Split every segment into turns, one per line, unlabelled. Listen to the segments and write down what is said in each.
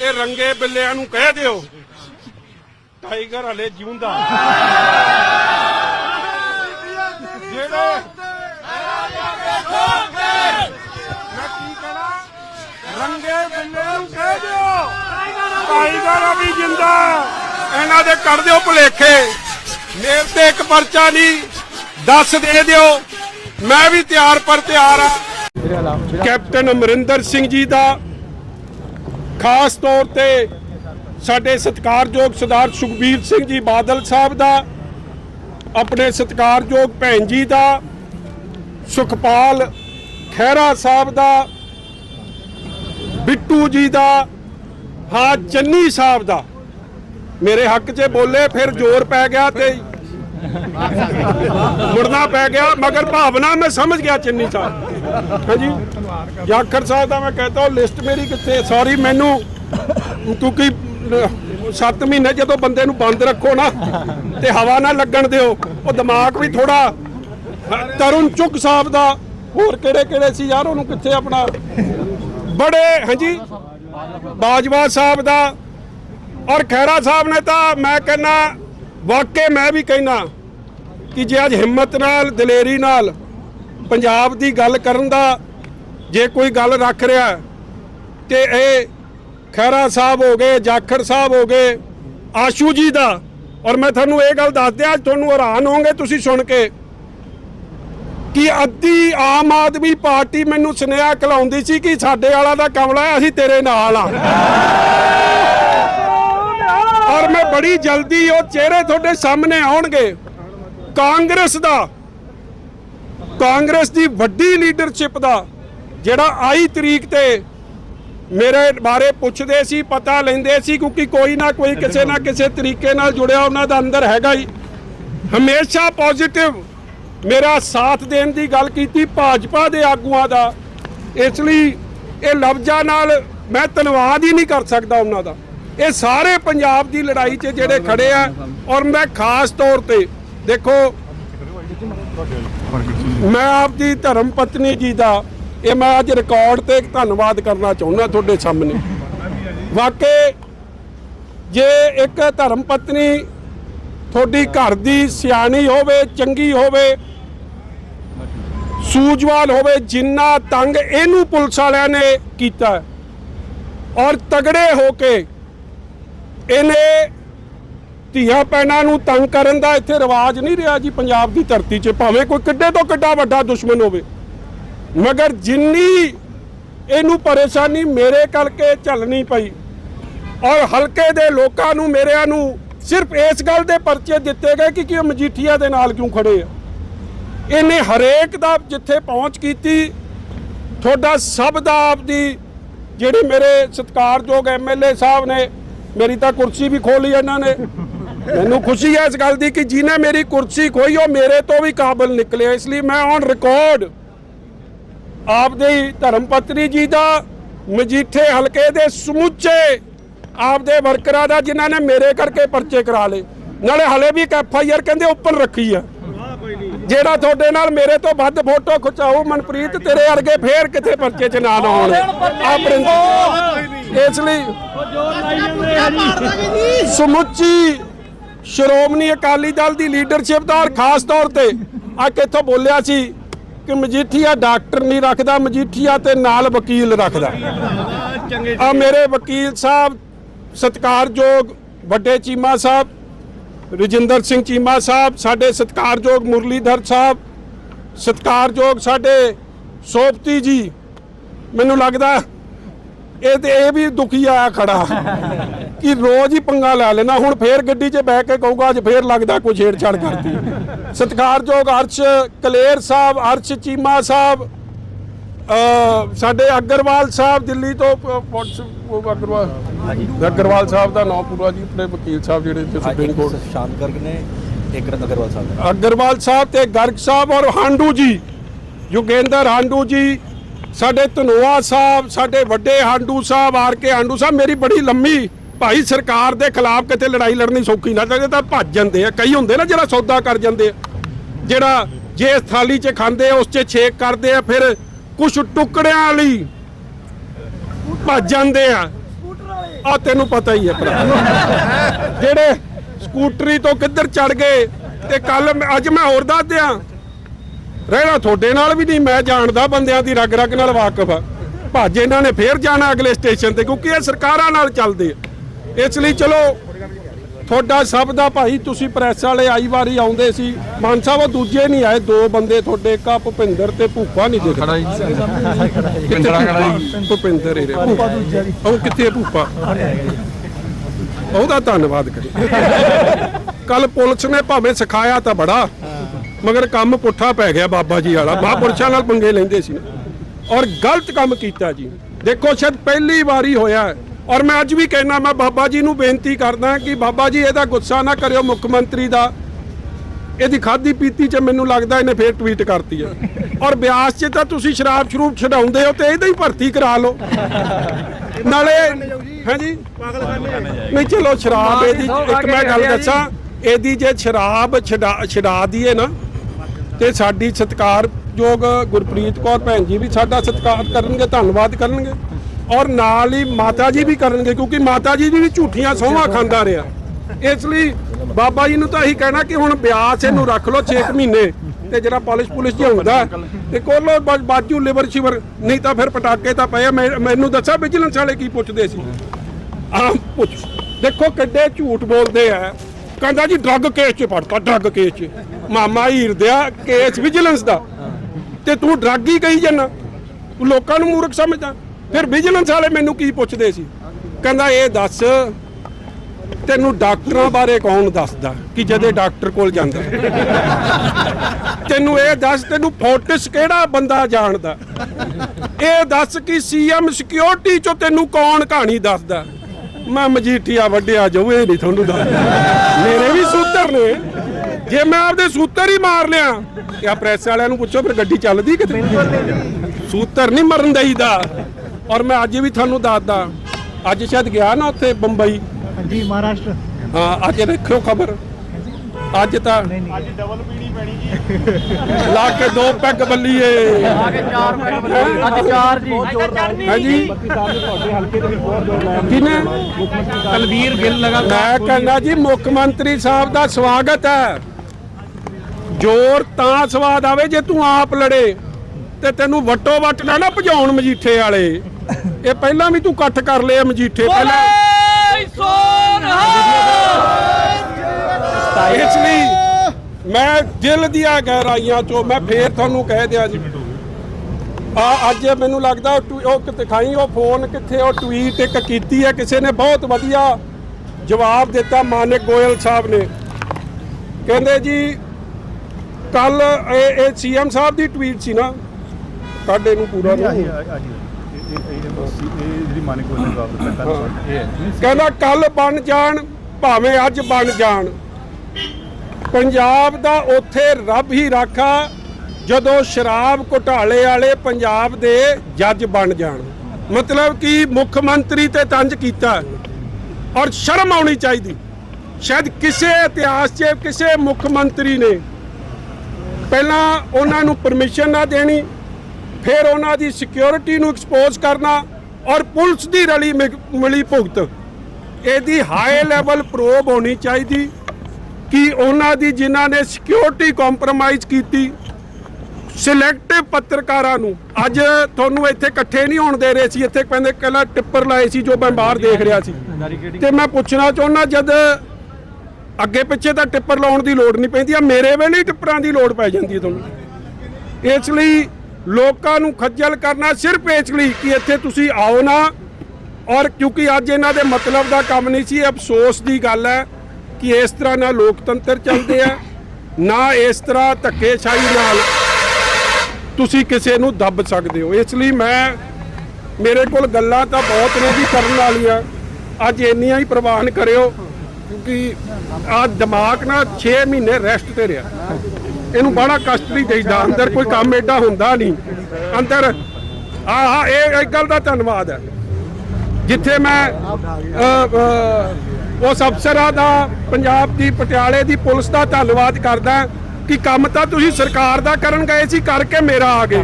ਇਹ ਰੰਗੇ ਬਿੱਲਿਆਂ ਨੂੰ ਕਹਿ ਦਿਓ। ਟਾਈਗਰ ਹਲੇ ਜਿਉਂਦਾ। ਜਿਹੜੇ ਮੈਂ ਕੀ ਕਹਣਾ? ਰੰਗੇ ਬਿੱਲਿਆਂ ਨੂੰ ਕਹਿ ਦਿਓ। ਟਾਈਗਰ ਅਭੀ ਜਿੰਦਾ। ਇਹਨਾਂ ਦੇ ਕਰ ਦਿਓ ਭੁਲੇਖੇ। ਮੇਰੇ ਤੇ ਇੱਕ ਪਰਚਾ ਨਹੀਂ। ਦੱਸ ਦੇ ਦਿਓ। ਮੈਂ ਵੀ ਤਿਆਰ ਪਰ ਤਿਆਰ ਆ ਕੈਪਟਨ ਅਮਰਿੰਦਰ ਸਿੰਘ ਜੀ ਦਾ ਖਾਸ ਤੌਰ ਤੇ ਸਾਡੇ ਸਤਿਕਾਰਯੋਗ ਸਰਦਾਰ ਸੁਖਬੀਰ ਸਿੰਘ ਜੀ ਬਾਦਲ ਸਾਹਿਬ ਦਾ, ਆਪਣੇ ਸਤਿਕਾਰਯੋਗ ਭੈਣ ਜੀ ਦਾ, ਸੁਖਪਾਲ ਖਹਿਰਾ ਸਾਹਿਬ ਦਾ, ਬਿੱਟੂ ਜੀ ਦਾ, ਹਾਂ ਚੰਨੀ ਸਾਹਿਬ ਦਾ। ਮੇਰੇ ਹੱਕ 'ਚ ਬੋਲੇ, ਫਿਰ ਜ਼ੋਰ ਪੈ ਗਿਆ ਤੇ ਮੁੜਨਾ ਪੈ ਗਿਆ, ਮਗਰ ਭਾਵਨਾ ਮੈਂ ਸਮਝ ਗਿਆ ਚੰਨੀ ਸਾਹਿਬ। ਹਾਂਜੀ? ਜਾਖੜ ਸਾਹਿਬ ਦਾ ਮੈਂ ਕਹਤਾ, ਉਹ ਲਿਸਟ ਮੇਰੀ ਕਿੱਥੇ? ਸੌਰੀ ਮੈਨੂੰ ਕਿਉਂਕਿ 7 ਮਹੀਨੇ ਜਦੋਂ ਬੰਦੇ ਨੂੰ ਬੰਦ ਰੱਖੋ ਨਾ ਤੇ ਹਵਾ ਨਾ ਲੱਗਣ ਦਿਓ, ਉਹ ਦਿਮਾਗ ਵੀ ਥੋੜਾ ਤਰੁਣ ਚੁੱਕ ਸਾਹਿਬ ਦਾ, ਹੋਰ ਕਿਹੜੇ ਕਿਹੜੇ ਸੀ ਯਾਰ, ਉਹਨੂੰ ਕਿੱਥੇ ਆਪਣਾ? ਬੜੇ, ਹਾਂਜੀ? ਬਾਜਵਾ ਸਾਹਿਬ ਦਾ ਔਰ ਖੈਰਾ ਸਾਹਿਬ ਨੇ ਤਾਂ ਮੈਂ ਕਹਿੰਨਾ ਵਾਕਈ ਮੈਂ ਵੀ ਕਹਿਣਾ ਕਿ ਜੇ ਅੱਜ ਹਿੰਮਤ ਨਾਲ ਦਲੇਰੀ ਨਾਲ ਪੰਜਾਬ ਦੀ ਗੱਲ ਕਰਨ ਦਾ ਜੇ ਕੋਈ ਗੱਲ ਰੱਖ ਰਿਹਾ ਹੈ, ਤੇ ਇਹ ਖੈਰਾ ਸਾਹਿਬ ਹੋ ਗਏ ਜਾਖੜ ਸਾਹਿਬ ਹੋ ਗਏ ਆਸ਼ੂ ਜੀ ਦਾ ਔਰ ਮੈਂ ਤੁਹਾਨੂੰ ਇਹ ਗੱਲ ਦੱਸ ਦਿਆਂ ਅੱਜ ਤੁਹਾਨੂੰ ਹੈਰਾਨ ਹੋਵੋਗੇ ਤੁਸੀਂ ਸੁਣ ਕੇ ਕਿ ਅੱਧੀ ਆਮ ਆਦਮੀ ਪਾਰਟੀ ਮੈਨੂੰ ਸੁਨੇਹਾ ਕਲਾਉਂਦੀ ਸੀ ਕਿ ਸਾਡੇ ਵਾਲਾ ਦਾ ਕਮਲਾ ਅਸੀਂ ਤੇਰੇ ਨਾਲ ਆ ਔਰ ਮੈਂ ਬੜੀ ਜਲਦੀ ਉਹ ਚਿਹਰੇ ਤੁਹਾਡੇ ਸਾਹਮਣੇ ਆਉਣਗੇ। ਕਾਂਗਰਸ ਦਾ, ਕਾਂਗਰਸ ਦੀ ਵੱਡੀ ਲੀਡਰਸ਼ਿਪ ਦਾ, ਜਿਹੜਾ ਆਈ ਤਰੀਕ ਤੇ ਮੇਰੇ ਬਾਰੇ ਪੁੱਛਦੇ ਸੀ, ਪਤਾ ਲੈਂਦੇ ਸੀ, ਕਿਉਂਕਿ ਕੋਈ ਨਾ ਕੋਈ ਕਿਸੇ ਨਾ ਕਿਸੇ ਤਰੀਕੇ ਨਾਲ ਜੁੜਿਆ ਉਹਨਾਂ ਦਾ ਅੰਦਰ ਹੈਗਾ ਹੀ। ਹਮੇਸ਼ਾ ਪੋਜ਼ਿਟਿਵ ਮੇਰਾ ਸਾਥ ਦੇਣ ਦੀ ਗੱਲ ਕੀਤੀ ਭਾਜਪਾ ਦੇ ਆਗੂਆਂ ਦਾ। ਇਸ ਲਈ ਇਹ ਲਫ਼ਜ਼ਾਂ ਨਾਲ ਮੈਂ ਧੰਨਵਾਦ ਹੀ ਨਹੀਂ ਕਰ ਸਕਦਾ ਉਹਨਾਂ ਦਾ। ਇਹ ਸਾਰੇ ਪੰਜਾਬ ਦੀ ਲੜਾਈ 'ਚ ਜਿਹੜੇ ਖੜੇ ਆ ਔਰ ਮੈਂ ਖਾਸ ਤੌਰ ਤੇ ਦੇਖੋ, ਮੈਂ ਆਪਦੀ ਧਰਮ ਪਤਨੀ ਜੀ ਦਾ ਇਹ ਮੈਂ ਅੱਜ ਰਿਕਾਰਡ ਤੇ ਧੰਨਵਾਦ ਕਰਨਾ ਚਾਹੁੰਦਾ ਤੁਹਾਡੇ ਸਾਹਮਣੇ। ਵਾਕਈ ਜੇ ਇੱਕ ਧਰਮ ਪਤਨੀ ਤੁਹਾਡੀ ਘਰ ਦੀ ਸਿਆਣੀ ਹੋਵੇ, ਚੰਗੀ ਹੋਵੇ ਸੂਝਵਾਨ ਹੋਵੇ, ਜਿੰਨਾ ਤੰਗ ਇਹਨੂੰ ਪੁਲਿਸ ਵਾਲਿਆਂ ਨੇ ਕੀਤਾ ਔਰ ਤਗੜੇ ਹੋ ਕੇ ਇਹਨੇ ਧੀਆਂ ਪੈਣਾ ਨੂੰ ਤੰਗ ਕਰਨ ਦਾ ਇੱਥੇ ਰਿਵਾਜ ਨਹੀਂ ਰਿਹਾ ਜੀ ਪੰਜਾਬ ਦੀ ਧਰਤੀ 'ਚ, ਭਾਵੇਂ ਕੋਈ ਕਿੱਡੇ ਤੋਂ ਕਿੱਡਾ ਵੱਡਾ ਦੁਸ਼ਮਣ ਹੋਵੇ। ਮਗਰ ਜਿੰਨੀ ਇਹਨੂੰ ਪਰੇਸ਼ਾਨੀ ਮੇਰੇ ਕਰਕੇ ਝੱਲਣੀ ਪਈ ਔਰ ਹਲਕੇ ਦੇ ਲੋਕਾਂ ਨੂੰ, ਮੇਰਿਆਂ ਨੂੰ ਸਿਰਫ ਇਸ ਗੱਲ ਦੇ ਪਰਚੇ ਦਿੱਤੇ ਗਏ ਕਿ ਕਿ ਉਹ ਮਜੀਠੀਆ ਦੇ ਨਾਲ ਕਿਉਂ ਖੜੇ ਆ। ਇਹਨੇ ਹਰੇਕ ਦਾ ਜਿੱਥੇ ਪਹੁੰਚ ਕੀਤੀ, ਤੁਹਾਡਾ ਸਭ ਦਾ ਆਪਦੀ ਜਿਹੜੇ ਮੇਰੇ ਸਤਿਕਾਰਯੋਗ ਐਮਐਲਏ ਸਾਹਿਬ ਨੇ ਮੇਰੀ ਤਾਂ ਕੁਰਸੀ ਵੀ ਖੋਲੀ ਇਹਨਾਂ ਨੇ। ਮੈਨੂੰ ਖੁਸ਼ੀ ਹੈ ਇਸ ਗੱਲ ਦੀ ਕਿ ਜਿਹਨੇ ਮੇਰੀ ਕੁਰਸੀ ਖੋਈ ਉਹ ਮੇਰੇ ਤੋਂ ਵੀ ਕਾਬਲ ਨਿਕਲਿਆ। ਇਸ ਲਈ ਮੈਂ ਔਨ ਰਿਕਾਰਡ ਆਪਦੇ ਧਰਮ ਪਤਨੀ ਜੀ ਦਾ ਮਜੀਠੇ ਹਲਕੇ ਦੇ ਸਮੁੱਚੇ ਆਪਦੇ ਵਰਕਰਾਂ ਦਾ ਜਿਨ੍ਹਾਂ ਨੇ ਮੇਰੇ ਕਰਕੇ ਪਰਚੇ ਕਰਾ ਲਏ। ਨਾਲੇ ਹਲੇ ਵੀ ਇੱਕ ਐਫ ਆਈ ਆਰ ਕਹਿੰਦੇ ਉੱਪਰ ਰੱਖੀ ਆ। ਜਿਹੜਾ ਤੁਹਾਡੇ ਨਾਲ ਮੇਰੇ ਤੋਂ ਵੱਧ ਫੋਟੋ ਖਿਚਾਊ ਮਨਪ੍ਰੀਤ ਤੇਰੇ ਵਰਗੇ ਫੇਰ ਕਿਤੇ ਪਰਚੇ 'ਚ ਨਾ ਲਾਉਣ। ਆਪਣੇ ਇਸ ਲਈ ਸਮੁੱਚੀ ਸ਼੍ਰੋਮਣੀ ਅਕਾਲੀ ਦਲ ਦੀ ਲੀਡਰਸ਼ਿਪ ਦਾ ਔਰ ਖਾਸ ਤੌਰ ਤੇ ਆ ਕਿੱਥੋਂ ਬੋਲਿਆ ਸੀ ਕਿ ਮਜੀਠੀਆ ਡਾਕਟਰ ਨਹੀਂ ਰੱਖਦਾ, ਮਜੀਠੀਆ ਤੇ ਨਾਲ ਵਕੀਲ ਰੱਖਦਾ। ਆ ਮੇਰੇ ਵਕੀਲ ਸਾਹਿਬ, ਸਤਿਕਾਰਯੋਗ ਵੱਡੇ ਚੀਮਾ ਸਾਹਿਬ, ਰਜਿੰਦਰ ਸਿੰਘ ਚੀਮਾ ਸਾਹਿਬ, ਸਾਡੇ ਸਤਿਕਾਰਯੋਗ ਮੁਰਲੀਧਰ ਸਾਹਿਬ, ਸਤਿਕਾਰਯੋਗ ਸਾਡੇ ਸੋਪਤੀ ਜੀ, ਮੈਨੂੰ ਲੱਗਦਾ ਇਹ ਤੇ ਇਹ ਵੀ ਦੁਖੀ ਆਇਆ ਖੜਾ ਕਿ ਰੋਜ਼ ਹੀ ਪੰਗਾ ਲੈ ਲੈਣਾ ਹੁਣ ਫੇਰ ਗੱਡੀ 'ਚ ਬਹਿ ਕੇ ਕਹੂਗਾ ਅੱਜ ਫੇਰ ਲੱਗਦਾ ਕੋਈ ਛੇੜਛਾੜ ਕਰਤੀ। ਸਤਿਕਾਰਯੋਗ ਅਰਸ਼ ਕਲੇਰ ਸਾਹਿਬ ਅਰਸ਼ ਚੀਮਾ ਸਾਹਿਬ ਸਾਡੇ ਅਗਰਵਾਲ ਸਾਹਿਬ ਦਿੱਲੀ ਤੋਂ ਅਗਰਵਾਲ ਅਗਰਵਾਲ ਸਾਹਿਬ ਦਾ ਨਾਮ ਪੂਰਾ ਜੀ ਆਪਣੇ ਵਕੀਲ ਸਾਹਿਬ ਜਿਹੜੇ ਇੱਥੇ ਸੁਪਰੀਮ ਕੋਰਟ
ਸ਼ਾਂਤ ਗਰਗ ਨੇ ਇੱਕ ਅਗਰਵਾਲ ਸਾਹਿਬ
ਅਗਰਵਾਲ ਸਾਹਿਬ ਤੇ ਗਰਗ ਸਾਹਿਬ ਔਰ ਹਾਂਡੂ ਜੀ ਯੁਗੇਂਦਰ ਹਾਂਡੂ ਜੀ ਸਾਡੇ ਧਨੋਆ ਸਾਹਿਬ ਸਾਡੇ ਵੱਡੇ ਹਾਂਡੂ ਸਾਹਿਬ ਆਰ ਕੇ ਹਾਂਡੂ ਸਾਹਿਬ ਮੇਰੀ ਬੜੀ ਲੰਮੀ ਭਾਈ ਸਰਕਾਰ ਦੇ ਖਿਲਾਫ ਕਿਤੇ ਲੜਾਈ ਲੜਨੀ ਸੌਖੀ ਨਾ ਚਾਹੀਦੀ ਤਾਂ ਭੱਜ ਜਾਂਦੇ ਆ। ਕਈ ਹੁੰਦੇ ਨਾ ਜਿਹੜਾ ਸੌਦਾ ਕਰ ਜਾਂਦੇ ਆ। ਜਿਹੜਾ ਜੇ ਥਾਲੀ 'ਚ ਖਾਂਦੇ ਆ, ਉਸ 'ਚ ਛੇਕ ਕਰਦੇ ਆ ਫਿਰ ਕੁਝ ਟੁਕੜਿਆਂ ਲਈ ਭੱਜ ਜਾਂਦੇ ਆ। ਆ ਤੈਨੂੰ ਪਤਾ ਹੀ ਹੈ ਭਰਾ। ਜਿਹੜੇ ਸਕੂਟਰੀ ਤੋਂ ਕਿੱਧਰ ਚੜ ਗਏ ਤੇ ਕੱਲ ਅੱਜ ਮੈਂ ਹੋਰ ਦੱਸ ਦਿਆਂ ਰਹਿਣਾ ਤੁਹਾਡੇ ਨਾਲ ਵੀ ਨਹੀਂ ਮੈਂ ਜਾਣਦਾ ਬੰਦਿਆਂ ਦੀ ਰਗ ਰਗ ਨਾਲ ਵਾਕਿਫ ਆ। ਭੱਜ ਇਹਨਾਂ ਨੇ ਫੇਰ ਜਾਣਾ ਅਗਲੇ ਸਟੇਸ਼ਨ ਤੇ ਕਿਉਂਕਿ ਇਹ ਸਰਕਾਰਾਂ ਨਾਲ ਚੱਲਦੇ ਆ। ਇਸ ਲਈ ਚਲੋ ਤੁਹਾਡਾ ਸਭ ਦਾ ਭਾਈ ਤੁਸੀਂ ਪ੍ਰੈਸ ਵਾਲੇ ਆਈ ਵਾਰੀ ਆਉਂਦੇ ਸੀ। ਮਾਨ ਸਾਹਿਬ ਉਹ ਦੂਜੇ ਨਹੀਂ ਆਏ ਦੋ ਬੰਦੇ ਤੁਹਾਡੇ ਇੱਕ ਆ ਭੁਪਿੰਦਰ ਤੇ ਭੂਪਾ ਨਹੀਂ ਦਿਖਦਾ।
ਖੜਾ ਜੀ।
ਪਿੰਡਰਾ ਖੜਾ ਜੀ। ਭੁਪਿੰਦਰ ਹੀ ਰਿਹਾ ਉਹ ਕਿੱਥੇ ਹੈ ਭੂਪਾ? ਉਹਦਾ ਧੰਨਵਾਦ ਕਰੀ ਕੱਲ ਪੁਲਿਸ ਨੇ ਭਾਵੇਂ ਸਿਖਾਇਆ ਤਾਂ ਬੜਾ। ਮਗਰ ਕੰਮ ਪੁੱਠਾ ਪੈ ਗਿਆ ਬਾਬਾ ਜੀ ਵਾਲਾ। ਮਹਾਂਪੁਰਸ਼ਾਂ ਨਾਲ ਪੰਗੇ ਲੈਂਦੇ ਸੀ। ਔਰ ਗਲਤ ਕੰਮ ਕੀਤਾ ਜੀ। ਦੇਖੋ ਸ਼ਾਇਦ ਪਹਿਲੀ ਵਾਰੀ ਹੋਇਆ। ਔਰ ਮੈਂ ਅੱਜ ਵੀ ਕਹਿਣਾ ਮੈਂ ਬਾਬਾ ਜੀ ਨੂੰ ਬੇਨਤੀ ਕਰਦਾ ਕਿ ਬਾਬਾ ਜੀ ਇਹਦਾ ਗੁੱਸਾ ਨਾ ਕਰਿਓ ਮੁੱਖ ਮੰਤਰੀ ਦਾ। ਇਹਦੀ ਖਾਦੀ ਪੀਤੀ ਚ ਮੈਨੂੰ ਲੱਗਦਾ ਇਹਨੇ ਫੇਰ ਟਵੀਟ ਕਰਤੀ ਹੈ। ਔਰ ਬਿਆਸ 'ਚ ਤਾਂ ਤੁਸੀਂ ਸ਼ਰਾਬ ਸ਼ਰੂਬ ਛਡਾਉਂਦੇ ਹੋ ਤੇ ਇਹਦਾ ਹੀ ਭਰਤੀ ਕਰਾ ਲਓ। ਨਾਲੇ ਹਾਂਜੀ? ਨਹੀਂ ਚਲੋ ਸ਼ਰਾਬ ਇਹਦੀ ਇੱਕ ਮੈਂ ਗੱਲ ਦੱਸਾਂ। ਇਹਦੀ ਜੇ ਸ਼ਰਾਬ ਛਡਾ ਛਡਾ ਦਈਏ ਨਾ ਤੇ ਸਾਡੀ ਸਤਿਕਾਰਯੋਗ ਗੁਰਪ੍ਰੀਤ ਕੌਰ ਭੈਣ ਜੀ ਵੀ ਸਾਡਾ ਸਤਿਕਾਰ ਕਰਨਗੇ, ਧੰਨਵਾਦ ਕਰਨਗੇ ਔਰ ਨਾਲ ਹੀ ਮਾਤਾ ਜੀ ਵੀ ਕਰਨਗੇ ਕਿਉਂਕਿ ਮਾਤਾ ਜੀ ਵੀ ਝੂਠੀਆਂ ਸੋਹਾਂ ਖਾਂਦਾ ਰਿਹਾ। ਇਸ ਲਈ ਬਾਬਾ ਜੀ ਨੂੰ ਤਾਂ ਇਹੀ ਕਹਿਣਾ ਕਿ ਹੁਣ ਬਿਆਸ ਇਹਨੂੰ ਰੱਖ ਲਓ 6 ਮਹੀਨੇ ਤੇ ਜਿਹੜਾ ਪੁਲਿਸ ਪੁਲਿਸ ਜੀ ਹੁੰਦਾ ਤੇ ਕੋਲੋ ਬਾਜੂ ਲਿਵਰ ਸ਼ਿਵਰ, ਨਹੀਂ ਤਾਂ ਫਿਰ ਪਟਾਕੇ ਤਾਂ ਪਏ ਮੈਂ- ਮੈਨੂੰ ਦੱਸਿਆ ਵਿਜੀਲੈਂਸ ਵਾਲੇ ਕੀ ਪੁੱਛਦੇ ਸੀ। ਆਹ ਪੁੱਛ। ਦੇਖੋ ਕਿੱਡੇ ਝੂਠ ਬੋਲਦੇ ਆ। ਕਹਿੰਦਾ ਜੀ ਡਰੱਗ ਕੇਸ 'ਚ ਫੜਤਾ ਡਰੱਗ ਕੇਸ 'ਚ। ਮਾਮਾ ਹੀਰ ਦਿਆ, ਕੇਸ ਵਿਜੀਲੈਂਸ ਦਾ। ਤੇ ਤੂੰ ਡਰੱਗ ਹੀ ਕਹੀ ਜਾਂਦਾ ਤੂੰ ਲੋਕਾਂ ਨੂੰ ਮੂਰਖ ਸਮਝਦਾ। ਫਿਰ ਵਿਜੀਲੈਂਸ ਵਾਲੇ ਮੈਨੂੰ ਕੀ ਪੁੱਛਦੇ ਸੀ? ਕਹਿੰਦਾ, ਇਹ ਦੱਸ, ਤੈਨੂੰ ਡਾਕਟਰਾਂ ਬਾਰੇ ਕੌਣ ਦੱਸਦਾ ਕਿ ਜਦੇ ਡਾਕਟਰ ਕੋਲ ਜਾਂਦਾ? ਤੈਨੂੰ ਇਹ ਦੱਸ, ਤੈਨੂੰ ਫੋਰਟਿਸ ਕਿਹੜਾ ਬੰਦਾ ਜਾਣਦਾ? ਇਹ ਦੱਸ ਕਿ ਸੀਐਮ ਸਿਕਿਉਰਿਟੀ ਚੋਂ ਤੈਨੂੰ ਕੌਣ ਕਹਾਣੀ ਦੱਸਦਾ? ਮੈਂ ਮਜੀਠੀਆ ਵੱਡਿਆ ਜਾਊ ਇਹ ਨਹੀਂ ਤੁਹਾਨੂੰ ਦੱਸਦਾ। ਮੇਰੇ ਵੀ ਸੂਤਰ ਨੇ। ਜੇ ਮੈਂ ਆਪਦੇ ਸੂਤਰ ਹੀ ਮਾਰ ਲਿਆ ਆ ਪ੍ਰੈਸ ਵਾਲਿਆਂ ਨੂੰ ਪੁੱਛੋ ਫਿਰ ਗੱਡੀ ਚੱਲਦੀ ਕਿਤੇ? ਸੂਤਰ ਨਹੀਂ ਮਰਨ ਦੇਈਦਾ। ਔਰ ਮੈਂ ਅੱਜ ਵੀ ਤੁਹਾਨੂੰ ਦੱਸਦਾ ਅੱਜ ਸ਼ਾਇਦ ਗਿਆ ਨਾ ਉੱਥੇ ਬੰਬਈ।
ਜੀ ਮਹਾਰਾਸ਼ਟਰ।
ਹਾਂ ਅੱਜ ਦੇਖਿਓ ਖਬਰ। ਅੱਜ ਤਾਂ
ਅੱਜ ਡਬਲ ਪੀਣੀ ਪੈਣੀ ਜੀ।
ਲਾ ਕੇ ਦੋ ਪੈਗ ਬੱਲੀਏ।
ਅੱਜ ਚਾਰ ਜੀ।
ਹਾਂਜੀ। ਕਿਨੇ
ਤਲਵੀਰ ਗਿੱਲ ਲਗਾ
ਮੈਂ ਕਹਿੰਦਾ ਜੀ ਮੁੱਖ ਮੰਤਰੀ ਸਾਹਿਬ ਦਾ ਸਵਾਗਤ ਹੈ। ਜ਼ੋਰ ਤਾਂ ਸਵਾਦ ਆਵੇ ਜੇ ਤੂੰ ਆਪ ਲੜੇ। ਤੇ ਤੈਨੂੰ ਵਟੋ ਵਟ ਨਾ ਨਾ ਭਜਾਉਣ ਮਜੀਠੇ ਵਾਲੇ। ਇਹ ਪਹਿਲਾਂ ਵੀ ਤੂੰ ਇਕੱਠ ਕਰ ਲਿਆ ਮਜੀਠੇ ਪਹਿਲਾਂ ਇਸ ਲਈ ਮੈਂ ਦਿਲ ਦੀਆਂ ਗਹਿਰਾਈਆਂ ਚੋਂ ਮੈਂ ਫੇਰ ਤੁਹਾਨੂੰ ਕਹਿ ਦਿਆਂ ਜੀ। ਆ ਅੱਜ ਮੈਨੂੰ ਲੱਗਦਾ ਉਹ ਟਵੀ- ਉਹ ਕਿਤੇ ਖਾਈ ਉਹ ਫੋਨ ਕਿੱਥੇ ਉਹ ਟਵੀਟ ਇੱਕ ਕੀਤੀ ਹੈ ਕਿਸੇ ਨੇ ਬਹੁਤ ਵਧੀਆ ਜਵਾਬ ਦਿੱਤਾ ਮਾਨਕ ਗੋਇਲ ਸਾਹਿਬ ਨੇ। ਕਹਿੰਦੇ ਜੀ ਕੱਲ ਇਹ ਇਹ ਸੀਐਮ ਸਾਹਿਬ ਦੀ ਟਵੀਟ ਸੀ ਨਾ ਸਾਡੇ ਨੂੰ ਪੂਰਾ ਨਹੀਂ ਕਹਿੰਦਾ ਕੱਲ ਬਣ ਜਾਣ ਭਾਵੇਂ ਅੱਜ ਬਣ ਜਾਣ। ਪੰਜਾਬ ਦਾ ਉੱਥੇ ਰੱਬ ਹੀ ਰਾਖਾ ਜਦੋਂ ਸ਼ਰਾਬ ਘੁਟਾਲੇ ਵਾਲੇ ਪੰਜਾਬ ਦੇ ਜੱਜ ਬਣ ਜਾਣ। ਮਤਲਬ ਕਿ ਮੁੱਖ ਮੰਤਰੀ ਤੇ ਤੰਜ ਕੀਤਾ। ਔਰ ਸ਼ਰਮ ਆਉਣੀ ਚਾਹੀਦੀ। ਸ਼ਾਇਦ ਕਿਸੇ ਇਤਿਹਾਸ 'ਚ ਕਿਸੇ ਮੁੱਖ ਮੰਤਰੀ ਨੇ ਪਹਿਲਾਂ ਉਹਨਾਂ ਨੂੰ ਪਰਮਿਸ਼ਨ ਨਾ ਦੇਣੀ ਫਿਰ ਉਹਨਾਂ ਦੀ ਸਿਕਿਉਰਿਟੀ ਨੂੰ ਐਕਸਪੋਜ਼ ਕਰਨਾ ਔਰ ਪੁਲਿਸ ਦੀ ਰਲੀ ਮਿਲੀ ਭੁਗਤ। ਇਹਦੀ ਹਾਈ ਲੈਵਲ ਪ੍ਰੋਬ ਹੋਣੀ ਚਾਹੀਦੀ ਕਿ ਉਹਨਾਂ ਦੀ ਜਿਨ੍ਹਾਂ ਨੇ ਸਿਕਿਉਰਿਟੀ ਕੰਪਰੋਮਾਈਜ਼ ਕੀਤੀ ਸਿਲੈਕਟਿਵ ਪੱਤਰਕਾਰਾਂ ਨੂੰ। ਅੱਜ ਤੁਹਾਨੂੰ ਇੱਥੇ ਇਕੱਠੇ ਨਹੀਂ ਹੋਣ ਦੇ ਰਹੇ ਸੀ ਇੱਥੇ ਕਹਿੰਦੇ ਕੱਲਾ ਟਿੱਪਰ ਲਾਏ ਸੀ ਜੋ ਮੈਂ ਬਾਹਰ ਦੇਖ ਰਿਹਾ ਸੀ। ਤੇ ਮੈਂ ਪੁੱਛਣਾ ਚਾਹੁੰਦਾ ਜਦ ਅੱਗੇ ਪਿੱਛੇ ਤਾਂ ਟਿੱਪਰ ਲਾਉਣ ਦੀ ਲੋੜ ਨਹੀਂ ਪੈਂਦੀ, ਆ ਮੇਰੇ ਵੇਲੇ ਹੀ ਟਿੱਪਰਾਂ ਦੀ ਲੋੜ ਪੈ ਜਾਂਦੀ ਹੈ ਤੁਹਾਨੂੰ। ਇਸ ਲਈ ਲੋਕਾਂ ਨੂੰ ਖੱਜਲ ਕਰਨਾ ਸਿਰਫ ਇਸ ਲਈ ਕਿ ਇੱਥੇ ਤੁਸੀਂ ਆਓ ਨਾ, ਔਰ ਕਿਉਂਕਿ ਅੱਜ ਇਹਨਾਂ ਦੇ ਮਤਲਬ ਦਾ ਕੰਮ ਨਹੀਂ ਸੀ ਅਫਸੋਸ ਦੀ ਗੱਲ ਹੈ ਕਿ ਇਸ ਤਰ੍ਹਾਂ ਨਾਲ ਲੋਕਤੰਤਰ ਚੱਲਦੇ ਆ, ਨਾ ਇਸ ਤਰ੍ਹਾਂ ਧੱਕੇਸ਼ਾਹੀ ਨਾਲ ਤੁਸੀਂ ਕਿਸੇ ਨੂੰ ਦੱਬ ਸਕਦੇ ਹੋ। ਇਸ ਲਈ ਮੈਂ, ਮੇਰੇ ਕੋਲ ਗੱਲਾਂ ਤਾਂ ਬਹੁਤ ਨੇ ਜੀ ਕਰਨ ਵਾਲੀਆਂ, ਅੱਜ ਇੰਨੀਆਂ ਹੀ ਪ੍ਰਵਾਨ ਕਰਿਓ। ਕਿਉਂਕਿ ਆ ਦਿਮਾਗ ਨਾ 6 ਮਹੀਨੇ ਰੈਸਟ ਤੇ ਰਿਹਾ। ਇਹਨੂੰ ਬੜਾ ਕਸ਼ਟ ਨਹੀਂ ਦੇਈਦਾ ਅੰਦਰ ਕੋਈ ਕੰਮ ਐਡਾ ਹੁੰਦਾ ਨਹੀਂ। ਅੰਦਰ ਆਹ ਇਹ ਇੱਕ ਗੱਲ ਦਾ ਧੰਨਵਾਦ ਹੈ। ਜਿੱਥੇ ਮੈਂ ਉਸ ਅਫਸਰਾਂ ਦਾ ਪੰਜਾਬ ਦੀ ਪਟਿਆਲੇ ਦੀ ਪੁਲਿਸ ਦਾ ਧੰਨਵਾਦ ਕਰਦਾ ਕਿ ਕੰਮ ਤਾਂ ਤੁਸੀਂ ਸਰਕਾਰ ਦਾ ਕਰਨ ਗਏ ਸੀ ਕਰਕੇ ਮੇਰਾ ਆ ਗਏ।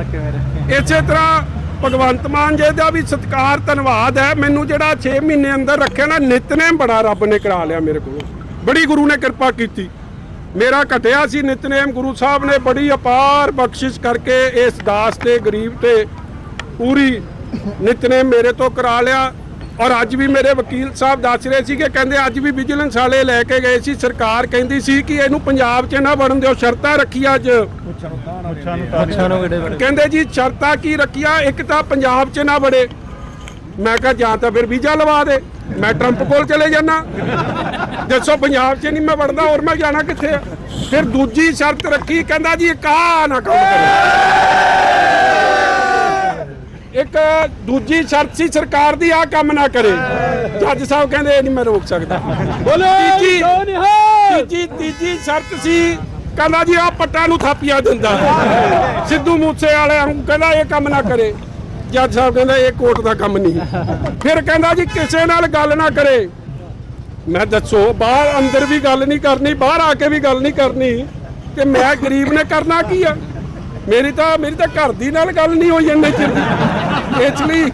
ਇਸੇ ਤਰ੍ਹਾਂ ਭਗਵੰਤ ਮਾਨ ਜੀ ਦਾ ਵੀ ਸਤਿਕਾਰ, ਧੰਨਵਾਦ ਹੈ। ਮੈਨੂੰ ਜਿਹੜਾ 6 ਮਹੀਨੇ ਅੰਦਰ ਰੱਖਿਆ ਨਾ, ਨਿਤਨੇਮ ਬੜਾ ਰੱਬ ਨੇ ਕਰਾ ਲਿਆ ਮੇਰੇ ਕੋਲੋਂ। ਬੜੀ ਗੁਰੂ ਨੇ ਕਿਰਪਾ ਕੀਤੀ। ਮੇਰਾ ਘਟਿਆ ਸੀ ਨਿਤਨੇਮ, ਗੁਰੂ ਸਾਹਿਬ ਨੇ ਬੜੀ ਅਪਾਰ ਬਖਸ਼ਿਸ਼ ਕਰਕੇ ਇਸ ਦਾਸ ਤੇ, ਗਰੀਬ ਤੇ ਪੂਰੀ ਨਿਤਨੇਮ ਮੇਰੇ ਤੋਂ ਕਰਾ ਲਿਆ। ਔਰ ਅੱਜ ਵੀ ਮੇਰੇ ਵਕੀਲ ਸਾਹਿਬ ਦੱਸ ਰਹੇ ਸੀ ਕਿ ਕਹਿੰਦੇ ਅੱਜ ਵੀ ਵਿਜੀਲੈਂਸ ਵਾਲੇ ਲੈ ਕੇ ਗਏ ਸੀ ਸਰਕਾਰ ਕਹਿੰਦੀ ਸੀ ਕਿ ਇਹਨੂੰ ਪੰਜਾਬ 'ਚ ਨਾ ਵੜਨ ਦਿਓ ਸ਼ਰਤਾਂ ਰੱਖੀਆਂ ਅੱਜ। ਕਹਿੰਦੇ ਜੀ ਸ਼ਰਤਾਂ ਕੀ ਰੱਖੀਆਂ? ਇੱਕ ਤਾਂ ਪੰਜਾਬ 'ਚ ਨਾ ਵੜੇ। ਮੈਂ ਕਿਹਾ ਜਾਂ ਤਾਂ ਫਿਰ ਵੀਜ਼ਾ ਲਵਾ ਦੇ। ਮੈਂ ਟਰੰਪ ਕੋਲ ਚਲੇ ਜਾਣਾ ਦੱਸੋ ਪੰਜਾਬ 'ਚ ਨਹੀਂ ਮੈਂ ਵੜਦਾ ਹੋਰ ਮੈਂ ਜਾਣਾ ਕਿੱਥੇ ਆ? ਫਿਰ ਦੂਜੀ ਸ਼ਰਤ ਰੱਖੀ ਕਹਿੰਦਾ ਜੀ ਆਹ ਨਾ ਕੰਮ ਕਰੋ। ਇੱਕ ਦੂਜੀ ਸ਼ਰਤ ਸੀ ਸਰਕਾਰ ਦੀ ਆਹ ਕੰਮ ਨਾ ਕਰੇ। ਜੱਜ ਸਾਹਿਬ ਕਹਿੰਦੇ ਇਹ ਨਹੀਂ ਮੈਂ ਰੋਕ ਸਕਦਾ। ਬੋਲੋ ਤੀਜੀ ਤੀਜੀ ਤੀਜੀ ਸ਼ਰਤ ਸੀ ਕਹਿੰਦਾ ਜੀ ਆ ਪੱਟਾਂ ਨੂੰ ਥਾਪੀਆਂ ਦਿੰਦਾ। ਸਿੱਧੂ ਮੂਸੇ ਵਾਲਿਆਂ ਨੂੰ ਕਹਿੰਦਾ ਇਹ ਕੰਮ ਨਾ ਕਰੇ। ਜੱਜ ਸਾਹਿਬ ਕਹਿੰਦਾ ਇਹ ਕੋਰਟ ਦਾ ਕੰਮ ਨਹੀਂ। ਫਿਰ ਕਹਿੰਦਾ ਜੀ ਕਿਸੇ ਨਾਲ ਗੱਲ ਨਾ ਕਰੇ। ਮੈਂ ਦੱਸੋ ਬਾਹਰ ਅੰਦਰ ਵੀ ਗੱਲ ਨਹੀਂ ਕਰਨੀ ਬਾਹਰ ਆ ਕੇ ਵੀ ਗੱਲ ਨਹੀਂ ਕਰਨੀ ਤੇ ਮੈਂ ਗਰੀਬ ਨੇ ਕਰਨਾ ਕੀ ਆ? ਮੇਰੀ ਤਾਂ ਮੇਰੀ ਤਾਂ ਘਰ ਦੀ ਨਾਲ ਗੱਲ ਨਹੀਂ ਹੋਈ ਇੰਨੇ ਚਿਰ ਦੀ। ਇਸ ਲਈ।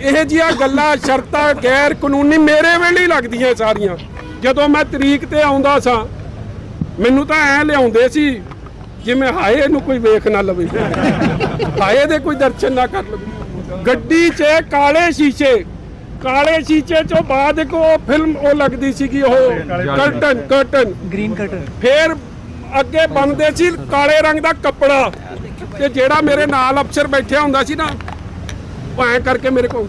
ਇਹ ਜੀਆਂ ਗੱਲਾਂ ਸ਼ਰਤਾਂ ਗੈਰ ਕਾਨੂੰਨੀ ਮੇਰੇ ਵੇਲੇ ਹੀ ਲੱਗਦੀਆਂ ਸਾਰੀਆਂ। ਜਦੋਂ ਮੈਂ ਤਰੀਕ ਤੇ ਆਉਂਦਾ ਸਾਂ ਮੈਨੂੰ ਤਾਂ ਐ ਲਿਆਉਂਦੇ ਸੀ ਜਿਵੇਂ ਹਾਏ ਇਹਨੂੰ ਕੋਈ ਵੇਖ ਨਾ ਲਵੇ। ਹਾਏ ਦੇ ਕੋਈ ਦਰਸ਼ਨ ਨਾ ਕਰ ਲਵੇ। ਗੱਡੀ 'ਚ ਕਾਲੇ ਸ਼ੀਸ਼ੇ ਕਾਲੇ ਸ਼ੀਸ਼ੇ ਚੋਂ ਬਾਅਦ ਉਹ ਫਿਲਮ ਉਹ ਲੱਗਦੀ ਸੀਗੀ ਉਹ ਕਰਟਨ ਕਰਟਨ
ਗ੍ਰੀਨ ਕਰਟਨ
ਫੇਰ ਅੱਗੇ ਬਣਦੇ ਸੀ ਕਾਲੇ ਰੰਗ ਦਾ ਕੱਪੜਾ। ਤੇ ਜਿਹੜਾ ਮੇਰੇ ਨਾਲ ਅਫਸਰ ਬੈਠਿਆ ਹੁੰਦਾ ਸੀ ਨਾ ਐਂ ਕਰਕੇ ਮੇਰੇ ਕੋਲ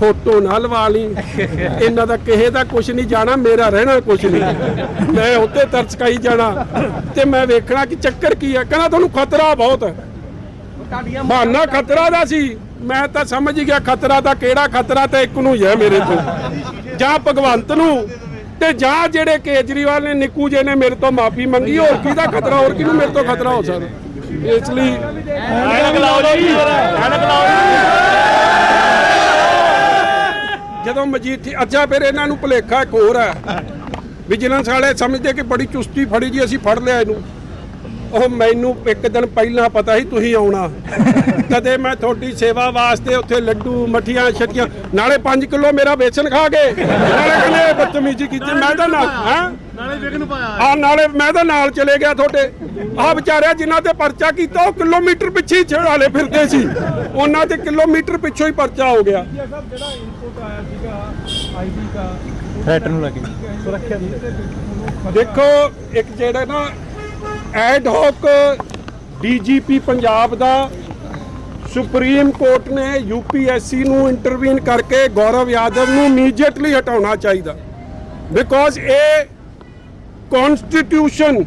ਫੋਟੋ ਨਾ ਲਵਾ ਲਈ। ਇਹਨਾਂ ਦਾ ਕਿਸੇ ਦਾ ਕੁਝ ਨਹੀਂ ਜਾਣਾ, ਮੇਰਾ ਰਹਿਣਾ ਕੁਝ ਨਹੀਂ। ਮੈਂ ਉੱਤੇ ਤਰਸਕਾਈ ਜਾਣਾ। ਤੇ ਮੈਂ ਵੇਖਣਾ ਕਿ ਚੱਕਰ ਕੀ ਹੈ ਕਹਿੰਦਾ ਤੁਹਾਨੂੰ ਖਤਰਾ ਬਹੁਤ ਹੈ ਬਹਾਨਾ ਖਤਰਾ ਦਾ ਸੀ। ਮੈਂ ਤਾਂ ਸਮਝ ਗਿਆ ਖਤਰਾ ਦਾ ਕਿਹੜਾ ਖਤਰਾ ਤਾਂ ਇੱਕ ਨੂੰ ਹੀ ਹੈ ਮੇਰੇ ਤੋਂ। ਜਾਂ ਭਗਵੰਤ ਨੂੰ ਤੇ ਜਾਂ ਜਿਹੜੇ ਕੇਜਰੀਵਾਲ ਨੇ, ਨਿੱਕੂ ਜੇ ਨੇ ਮੇਰੇ ਤੋਂ ਮਾਫੀ ਮੰਗੀ, ਹੋਰ ਕਿਹਦਾ ਖਤਰਾ, ਹੋਰ ਕਿਹਨੂੰ ਮੇਰੇ ਤੋਂ ਖਤਰਾ ਹੋ ਸਕਦਾ? ਇਸ ਲਈ ਐਨਕ ਲਾਓ ਜੀ। ਐਨਕ ਜਦੋਂ ਮਜੀਠੀ ਅੱਛਾ ਫਿਰ ਇਹਨਾਂ ਨੂੰ ਭੁਲੇਖਾ ਇੱਕ ਹੋਰ ਹੈ ਵਿਜੀਲੈਂਸ ਵਾਲੇ ਸਮਝਦੇ ਕਿ ਬੜੀ ਚੁਸਤੀ ਫੜੀ ਜੀ ਅਸੀਂ ਫੜ ਲਿਆ ਇਹਨੂੰ। ਉਹ ਮੈਨੂੰ ਇੱਕ ਦਿਨ ਪਹਿਲਾਂ ਪਤਾ ਸੀ ਤੁਸੀਂ ਆਉਣਾ। ਕਦੇ ਮੈਂ ਤੁਹਾਡੀ ਸੇਵਾ ਵਾਸਤੇ ਉੱਥੇ ਲੱਡੂ ਮਠੀਆਂ ਛਟੀਆਂ ਨਾਲੇ 5 ਕਿਲੋ ਮੇਰਾ ਵੇਚਣ ਖਾ ਗਏ। ਨਾਲੇ ਕਹਿੰਦੇ ਬਦਤਮੀਜ਼ੀ ਕੀਤੀ। ਮੈਂ ਤਾਂ ਨਾ ਹੈ?
ਨਾਲੇ ਵਿਗ ਨੂੰ ਪਾਇਆ
ਆ ਨਾਲੇ ਮੈਂ ਤਾਂ ਨਾਲ ਚਲੇ ਗਿਆ ਤੁਹਾਡੇ। ਆ ਵਿਚਾਰਿਆ ਜਿਨ੍ਹਾਂ ਤੇ ਪਰਚਾ ਕੀਤਾ ਉਹ ਕਿਲੋਮੀਟਰ ਪਿੱਛੇ ਹੀ ਛੜਾਲੇ ਫਿਰਦੇ ਸੀ। ਉਹਨਾਂ ਤੇ ਕਿਲੋਮੀਟਰ ਪਿੱਛੋਂ ਹੀ ਪਰਚਾ ਹੋ ਗਿਆ।
ਥ੍ਰੈਟ ਨੂੰ ਲੱਗੇ
ਦੇਖੋ ਇੱਕ ਜਿਹੜਾ ਨਾ ਐਡ ਹੌਕ ਡੀਜੀਪੀ ਪੰਜਾਬ ਦਾ ਸੁਪਰੀਮ ਕੋਰਟ ਨੇ ਯੂਪੀਐਸਸੀ ਨੂੰ ਇੰਟਰਵੀਨ ਕਰਕੇ ਗੌਰਵ ਯਾਦਵ ਨੂੰ ਇਮੀਡੀਏਟਲੀ ਹਟਾਉਣਾ ਚਾਹੀਦਾ। ਬਿਕੋਜ਼ ਇਹ ਕਨਸਟੀਟਿਊਸ਼ਨ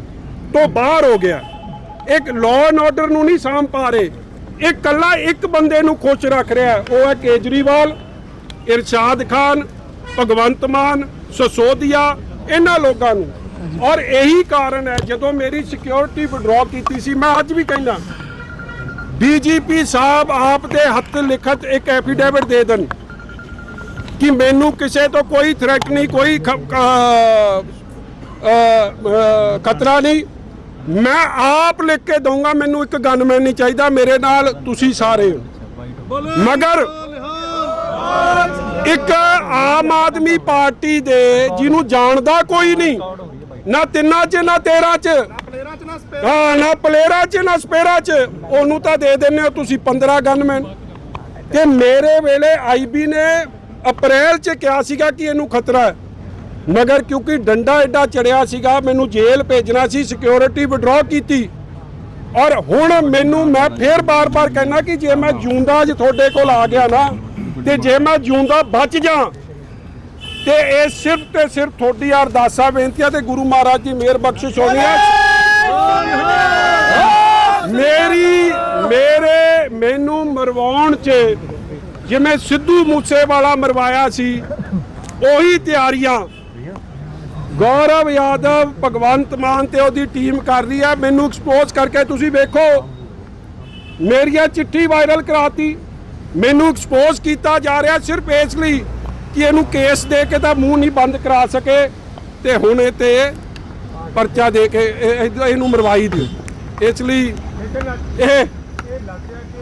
ਤੋਂ ਬਾਹਰ ਹੋ ਗਿਆ। ਇੱਕ ਲਾਅ ਐਂਡ ਆਰਡਰ ਨੂੰ ਨਹੀਂ ਸਾਂਭ ਪਾ ਰਹੇ। ਇਹ ਕੱਲਾ ਇੱਕ ਬੰਦੇ ਨੂੰ ਖੁਸ਼ ਰੱਖ ਰਿਹਾ ਉਹ ਹੈ ਕੇਜਰੀਵਾਲ, ਇਰਸ਼ਾਦ ਖਾਨ, ਭਗਵੰਤ ਮਾਨ, ਸਸੋਦੀਆ, ਇਹਨਾਂ ਲੋਕਾਂ ਨੂੰ। ਔਰ ਇਹੀ ਕਾਰਨ ਹੈ, ਜਦੋਂ ਮੇਰੀ ਸਿਕਿਉਰਿਟੀ ਵਿਡਰਾਅ ਕੀਤੀ ਸੀ, ਮੈਂ ਅੱਜ ਵੀ ਕਹਿੰਦਾ ਡੀਜੀਪੀ ਸਾਹਿਬ ਆਪ ਦੇ ਹੱਥ ਲਿਖਤ ਇੱਕ ਐਫੀਡੇਵਿਟ ਦੇ ਦੇਣ ਕਿ ਮੈਨੂੰ ਕਿਸੇ ਤੋਂ ਕੋਈ ਥ੍ਰੈਟ ਨਹੀਂ, ਕੋਈ ਖਤਰਾ ਨਹੀਂ। ਮੈਂ ਆਪ ਲਿਖ ਕੇ ਦਊਂਗਾ, ਮੈਨੂੰ ਇੱਕ ਗਨਮੈਨ ਨਹੀਂ ਚਾਹੀਦਾ। ਮੇਰੇ ਨਾਲ ਤੁਸੀਂ ਸਾਰੇ ਹੋ। ਮਗਰ ਇੱਕ ਆਮ ਆਦਮੀ ਪਾਰਟੀ ਦੇ ਜਿਹਨੂੰ ਜਾਣਦਾ ਕੋਈ ਨਹੀਂ, ਨਾ ਤਿੰਨਾਂ 'ਚ, ਨਾ ਤੇਰਾਂ 'ਚ। ਹਾਂ, ਨਾ ਪਲੇਰਾਂ 'ਚ, ਨਾ ਸਪੇਰਾ 'ਚ। ਉਹਨੂੰ ਤਾਂ ਦੇ ਦਿੰਦੇ ਹੋ ਤੁਸੀਂ 15 ਗਨਮੈਨ ਤੇ ਮੇਰੇ ਵੇਲੇ ਆਈਬੀ ਨੇ ਅਪ੍ਰੈਲ 'ਚ ਕਿਹਾ ਸੀਗਾ ਕਿ ਇਹਨੂੰ ਖਤਰਾ ਹੈ। ਮਗਰ ਕਿਉਂਕਿ ਡੰਡਾ ਐਡਾ ਚੜਿਆ ਸੀਗਾ, ਮੈਨੂੰ ਜੇਲ੍ਹ ਭੇਜਣਾ ਸੀ ਸਿਕਿਉਰਿਟੀ ਵਿਡਰਾਅ ਕੀਤੀ। ਔਰ ਹੁਣ ਮੈਨੂੰ ਮੈਂ ਫੇਰ ਬਾਰ-ਬਾਰ ਕਹਿਣਾ ਕਿ ਜੇ ਮੈਂ ਜੂੰਦਾ ਅੱਜ ਤੁਹਾਡੇ ਕੋਲ ਆ ਗਿਆ ਨਾ, ਤੇ ਜੇ ਮੈਂ ਜੂੰਦਾ ਬਚ ਜਾ ਤੇ ਇਹ ਸਿਰਫ ਤੇ ਸਿਰਫ ਤੁਹਾਡੀ ਅਰਦਾਸਾਂ, ਬੇਨਤੀਆਂ ਤੇ ਗੁਰੂ ਮਹਾਰਾਜ ਦੀ ਮਿਹਰ ਬਖਸ਼ਿਸ਼ ਹੋਣੀ ਹੈ। ਮੇਰੀ, ਮੇਰੇ ਮੈਨੂੰ ਮਰਵਾਉਣ 'ਚ ਜਿਵੇਂ ਸਿੱਧੂ ਮੂਸੇਵਾਲਾ ਮਰਵਾਇਆ ਸੀ, ਉਹੀ ਤਿਆਰੀਆਂ ਗੌਰਵ ਯਾਦਵ ਭਗਵੰਤ ਮਾਨ ਤੇ ਉਹਦੀ ਟੀਮ ਕਰ ਰਹੀ ਹੈ। ਮੈਨੂੰ ਐਕਸਪੋਜ਼ ਕਰਕੇ ਤੁਸੀਂ ਵੇਖੋ। ਮੇਰੀਆਂ ਚਿੱਠੀ ਵਾਇਰਲ ਕਰਾਤੀ। ਮੈਨੂੰ ਐਕਸਪੋਜ਼ ਕੀਤਾ ਜਾ ਰਿਹਾ ਸਿਰਫ ਇਸ ਲਈ ਕਿ ਇਹਨੂੰ ਕੇਸ ਦੇ ਕੇ ਤਾਂ ਮੂੰਹ ਨਹੀਂ ਬੰਦ ਕਰਾ ਸਕੇ ਤੇ ਹੁਣ ਇਹ ਤੇ ਪਰਚਾ ਦੇ ਕੇ ਇਹਨੂੰ ਮਰਵਾਈ ਦਿਓ। ਇਸ ਲਈ ਇਹ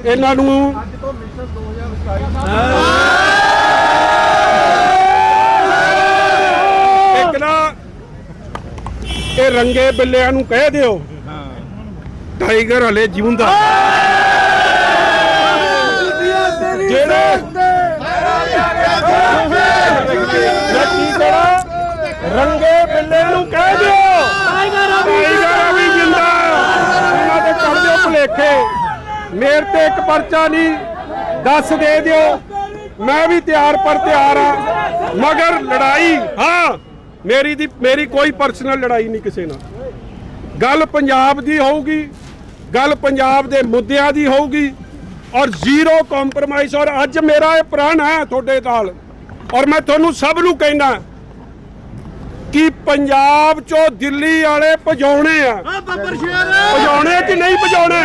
ਇਹਨਾਂ ਨੂੰ ਅੱਜ ਤੋਂ ਮਿਸ਼ਨ 2027 ਇਹ ਰੰਗੇ ਬਿੱਲਿਆਂ ਨੂੰ ਕਹਿ ਦਿਓ। ਟਾਈਗਰ ਹਲੇ ਜਿਉਂਦਾ। ਜਿਹੜੇ ਕੀ ਕਰਾਂ ਰੰਗੇ ਬਿੱਲੇ ਨੂੰ ਕਹਿ ਦਿਓ, ਟਾਈਗਰ ਵੀ ਜਿੰਦਾ। ਇਹਨਾਂ ਦੇ ਕਰ ਦਿਓ ਭੁਲੇਖੇ। ਮੇਰ ਤੇ ਇੱਕ ਪਰਚਾ ਨਹੀਂ, ਦੱਸ ਦੇ ਦਿਓ। ਮੈਂ ਵੀ ਤਿਆਰ ਪਰ ਤਿਆਰ ਆ ਮਗਰ ਲੜਾਈ, ਹਾਂ। ਮੇਰੀ ਦੀ ਮੇਰੀ ਕੋਈ ਪਰਸਨਲ ਲੜਾਈ ਨਹੀਂ ਕਿਸੇ ਨਾਲ। ਗੱਲ ਪੰਜਾਬ ਦੀ ਹੋਊਗੀ ਗੱਲ ਪੰਜਾਬ ਦੇ ਮੁੱਦਿਆਂ ਦੀ ਹੋਊਗੀ ਔਰ ਜ਼ੀਰੋ ਕੰਪਰਮਾਈਜ਼ ਔਰ ਅੱਜ ਮੇਰਾ ਇਹ ਪ੍ਰਣ ਹੈ ਤੁਹਾਡੇ ਨਾਲ ਔਰ ਮੈਂ ਤੁਹਾਨੂੰ ਸਭ ਨੂੰ ਕਹਿਣਾ ਕਿ ਪੰਜਾਬ ਚੋਂ ਦਿੱਲੀ ਵਾਲੇ ਭਜਾਉਣੇ ਆ। ਭਜਾਉਣੇ ਕਿ ਨਹੀਂ ਭਜਾਉਣੇ?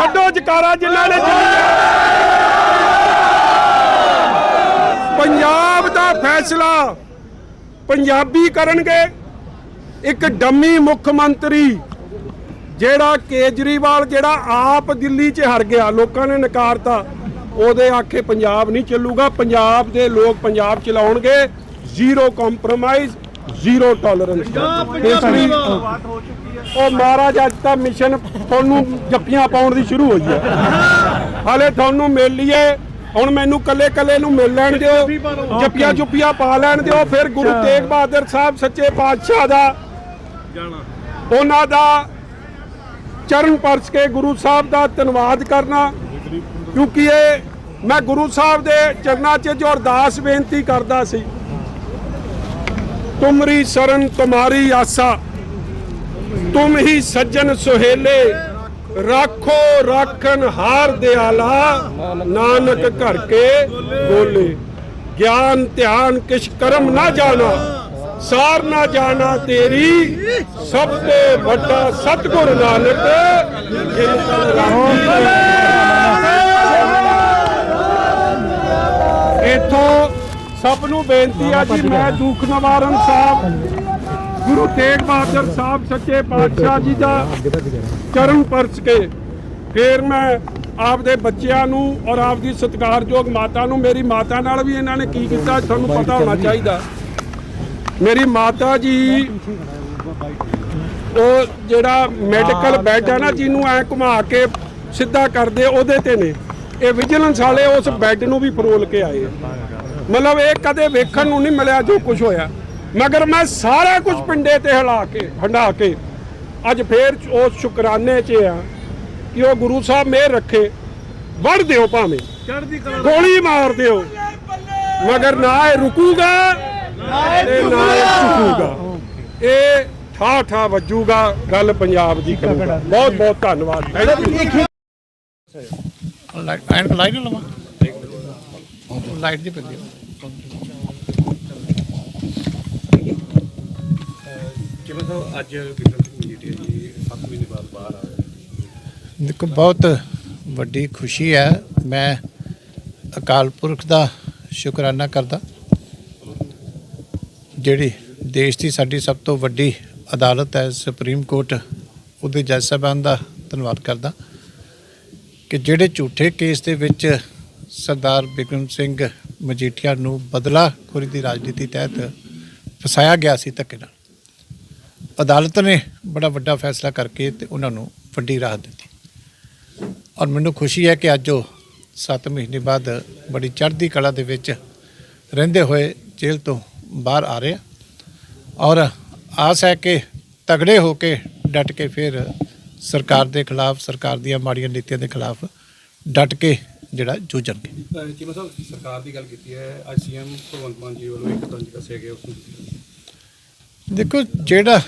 ਕੱਢੋ ਜਕਾਰਾ ਜਿਨ੍ਹਾਂ ਨੇ ਦਿੱਲੀ ਪੰਜਾਬ ਦਾ ਫੈਸਲਾ ਪੰਜਾਬੀ ਕਰਨਗੇ। ਇੱਕ ਡੰਮੀ ਮੁੱਖ ਮੰਤਰੀ ਜਿਹੜਾ ਕੇਜਰੀਵਾਲ ਜਿਹੜਾ ਆਪ ਦਿੱਲੀ 'ਚ ਹਰ ਗਿਆ ਲੋਕਾਂ ਨੇ ਨਕਾਰਤਾ ਉਹਦੇ ਆਖੇ ਪੰਜਾਬ ਨਹੀਂ ਚੱਲੂਗਾ। ਪੰਜਾਬ ਦੇ ਲੋਕ ਪੰਜਾਬ ਚਲਾਉਣਗੇ। ਜ਼ੀਰੋ ਕੰਪਰੋਮਾਈਜ਼ ਜ਼ੀਰੋ ਟੋਲਰੈਂਸ ਉਹ ਮਹਾਰਾਜ ਅੱਜ ਤਾਂ ਮਿਸ਼ਨ ਤੁਹਾਨੂੰ ਜੱਫੀਆਂ ਪਾਉਣ ਦੀ ਸ਼ੁਰੂ ਹੋਈ ਹੈ। ਹਾਲੇ ਤੁਹਾਨੂੰ ਮਿਲ ਲਈਏ। ਹੁਣ ਮੈਨੂੰ ਕੱਲੇ ਕੱਲੇ ਨੂੰ ਮਿਲ ਲੈਣ ਦਿਓ ਜੱਫੀਆਂ ਜੁੱਪੀਆਂ ਪਾ ਲੈਣ ਦਿਓ ਫਿਰ ਗੁਰੂ ਤੇਗ ਬਹਾਦਰ ਸਾਹਿਬ ਸੱਚੇ ਪਾਤਸ਼ਾਹ ਦਾ ਉਹਨਾਂ ਦਾ ਚਰਨ ਪਰਸ ਕੇ ਗੁਰੂ ਸਾਹਿਬ ਦਾ ਧੰਨਵਾਦ ਕਰਨਾ। ਕਿਉਂਕਿ ਇਹ ਮੈਂ ਗੁਰੂ ਸਾਹਿਬ ਦੇ ਚਰਨਾਂ 'ਚ ਜੋ ਅਰਦਾਸ ਬੇਨਤੀ ਕਰਦਾ ਸੀ ਤੁਮਰੀ ਸ਼ਰਨ ਤੁਮਾਰੀ ਆਸਾ ਤੁਮ ਹੀ ਸੱਜਣ ਸੁਹੇਲੇ। ਰੱਖੋ ਰਾਖਨ ਹਾਰ ਦਿਆਲਾ, ਨਾਨਕ ਘਰ ਕੇ ਬੋਲੇ। ਗਿਆਨ ਧਿਆਨ ਕਿਛ ਕਰਮ ਨਾ ਜਾਣਾ, ਸਾਰ ਨਾ ਜਾਣਾ ਤੇਰੀ, ਸਭ ਤੋਂ ਵੱਡਾ ਸਤਿਗੁਰ ਨਾਨਕ, ਜਿਨ ਤਨ ਰਾਖੀ ਇਥੋਂ ਸਭ ਨੂੰ ਬੇਨਤੀ ਆ ਜੀ, ਮੈਂ ਦੁੱਖ ਨਿਵਾਰਨ ਸਾਹਿਬ ਗੁਰੂ ਤੇਗ ਬਹਾਦਰ ਸਾਹਿਬ ਸੱਚੇ ਪਾਤਸ਼ਾਹ ਜੀ ਦਾ ਚਰਨ ਪਰਚ ਕੇ ਫਿਰ ਮੈਂ ਆਪਦੇ ਬੱਚਿਆਂ ਨੂੰ ਔਰ ਆਪਦੀ ਸਤਿਕਾਰਯੋਗ ਮਾਤਾ ਨੂੰ ਮੇਰੀ ਮਾਤਾ ਨਾਲ ਵੀ ਇਹਨਾਂ ਨੇ ਕੀ ਕੀਤਾ ਤੁਹਾਨੂੰ ਪਤਾ ਹੋਣਾ ਚਾਹੀਦਾ। ਮੇਰੀ ਮਾਤਾ ਜੀ ਉਹ ਜਿਹੜਾ ਮੈਡੀਕਲ ਬੈੱਡ ਹੈ ਨਾ ਜਿਹਨੂੰ ਐ ਘੁਮਾ ਕੇ ਸਿੱਧਾ ਕਰਦੇ ਉਹਦੇ ਤੇ ਨੇ। ਇਹ ਵਿਜੀਲੈਂਸ ਵਾਲੇ ਉਸ ਬੈੱਡ ਨੂੰ ਵੀ ਫਰੋਲ ਕੇ ਆਏ। ਮਤਲਬ ਇਹ ਕਦੇ ਵੇਖਣ ਨੂੰ ਨਹੀਂ ਮਿਲਿਆ ਜੋ ਕੁਝ ਹੋਇਆ। ਮਗਰ ਮੈਂ ਸਾਰਾ ਕੁਝ ਪਿੰਡੇ ਤੇ ਹਿਲਾ ਕੇ ਹੰਡਾ ਕੇ ਅੱਜ ਫੇਰ ਉਸ ਸ਼ੁਕਰਾਨੇ 'ਚ ਆ ਕਿ ਉਹ ਗੁਰੂ ਸਾਹਿਬ ਮਿਹਰ ਰੱਖੇ ਵੜ ਦਿਓ ਭਾਵੇਂ। ਗੋਲੀ ਮਾਰ ਦਿਓ। ਮਗਰ ਨਾ ਇਹ ਰੁਕੂਗਾ ਨਾ ਇਹ ਝੁਕੂਗਾ। ਇਹ ਠਾ ਠਾ ਵੱਜੂਗਾ ਗੱਲ ਪੰਜਾਬ ਦੀ ਕਰੂਗਾ। ਬਹੁਤ ਬਹੁਤ ਧੰਨਵਾਦ।
ਲਵਾਂ। ਲਾਈਟ ਦੀ ਪੈਂਦੀ
ਜਿਵੇਂ ਸਾਹਿਬ ਅੱਜ ਵਿਕਰਮ ਸਿੰਘ ਮਜੀਠੀਆ ਜੀ? 7 ਮਹੀਨੇ ਬਾਅਦ ਬਾਹਰ ਆ ਰਹੇ
ਦੇਖੋ, ਬਹੁਤ ਵੱਡੀ ਖੁਸ਼ੀ ਹੈ। ਮੈਂ ਅਕਾਲ ਪੁਰਖ ਦਾ ਸ਼ੁਕਰਾਨਾ ਕਰਦਾ। ਜਿਹੜੀ ਦੇਸ਼ ਦੀ ਸਾਡੀ ਸਭ ਤੋਂ ਵੱਡੀ ਅਦਾਲਤ ਹੈ, ਸੁਪਰੀਮ ਕੋਰਟ, ਉਹਦੇ ਜੱਜ ਸਾਹਿਬਾਨ ਦਾ ਧੰਨਵਾਦ ਕਰਦਾ ਕਿ ਜਿਹੜੇ ਝੂਠੇ ਕੇਸ ਦੇ ਵਿੱਚ ਸਰਦਾਰ ਬਿਕਰਮ ਸਿੰਘ ਮਜੀਠੀਆ ਨੂੰ ਬਦਲਾ ਖੋਰੀ ਦੀ ਰਾਜਨੀਤੀ ਤਹਿਤ ਫਸਾਇਆ ਗਿਆ ਸੀ ਧੱਕੇ ਨਾਲ। ਅਦਾਲਤ ਨੇ ਬੜਾ ਵੱਡਾ ਫੈਸਲਾ ਕਰਕੇ ਤੇ ਉਹਨਾਂ ਨੂੰ ਵੱਡੀ ਰਾਹਤ ਦਿੱਤੀ। ਔਰ ਮੈਨੂੰ ਖੁਸ਼ੀ ਹੈ ਕਿ ਅੱਜ ਉਹ 7 ਮਹੀਨੇ ਬਾਅਦ ਬੜੀ ਚੜ੍ਹਦੀ ਕਲਾ ਦੇ ਵਿੱਚ ਰਹਿੰਦੇ ਹੋਏ ਜੇਲ੍ਹ ਤੋਂ ਬਾਹਰ ਆ ਰਿਹਾ ਔਰ ਆਸ ਹੈ ਕਿ ਤਗੜੇ ਹੋ ਕੇ ਡਟ ਕੇ ਫਿਰ ਸਰਕਾਰ ਦੇ ਖਿਲਾਫ, ਸਰਕਾਰ ਦੀਆਂ ਮਾੜੀਆਂ ਨੀਤੀਆਂ ਦੇ ਖਿਲਾਫ ਡਟ ਕੇ ਜਿਹੜਾ ਜੂਝਣਗੇ।
ਜਿਵੇਂ ਸਾਹਿਬ ਸਰਕਾਰ ਦੀ ਗੱਲ ਕੀਤੀ ਹੈ ਅੱਜ ਸੀਐਮ ਭਗਵੰਤ ਮਾਨ ਜੀ ਵੱਲੋਂ ਇੱਕ ਤੰਜ ਕੱਸਿਆ ਗਿਆ ਉਸ ਨੂੰ।
ਦੇਖੋ, ਜਿਹੜਾ